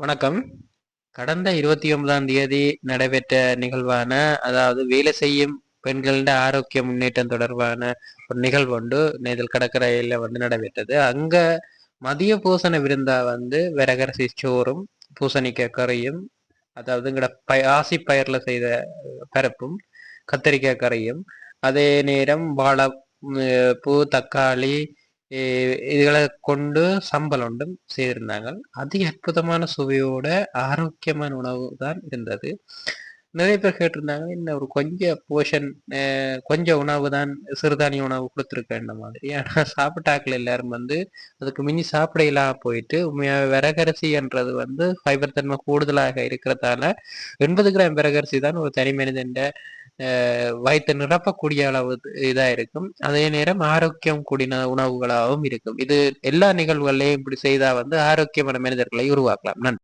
வணக்கம். கடந்த இருபத்தி ஒன்பதாம் தேதி நடைபெற்ற நிகழ்வான அதாவது வேலை செய்யும் பெண்களின் ஆரோக்கிய முன்னேற்றம் தொடர்பான ஒரு நிகழ்வு ஒன்று நேதல் கடற்கரையில் வந்து நடைபெற்றது. அங்க மதிய பூசண விருந்தா வந்து விறகரசி சோறும் பூசணிக்காய் கறியும் அதாவது எங்களோட பய ஆசி பயிரில் செய்த பரப்பும் கத்திரிக்காய் கறியும். அதே நேரம் வாழை பூ தக்காளி இதுகளை கொண்டு சம்பல் ஒன்றும் செய்திருந்தாங்க அதி அற்புதமான சுவையோட ஆரோக்கியமான உணவு தான் இருந்தது. நிறைய பேர் கேட்டிருந்தாங்க இன்னும் ஒரு கொஞ்சம் போர்ஷன் கொஞ்சம் உணவு தான் சிறுதானிய உணவு கொடுத்துருக்கேன் மாதிரி. ஆனால் சாப்பிட்டாக்கள் எல்லாரும் வந்து அதுக்கு மிஞ்சி சாப்பிட இல்லாம போயிட்டு உண்மையாக விறகரிசி என்றது வந்து ஃபைபர் தன்மை கூடுதலாக இருக்கிறதால எண்பது கிராம் விறகரிசி தான் ஒரு தனி மனிதன் வயிற்று நிரப்பக்கூடிய அளவு இதா இருக்கும். அதே நேரம் ஆரோக்கியம் கூடின உணவுகளாகவும் இருக்கும். இது எல்லா நிகழ்வுகளையும் இப்படி செய்தால் வந்து ஆரோக்கியமான மனிதர்களை உருவாக்கலாம். நன்றி.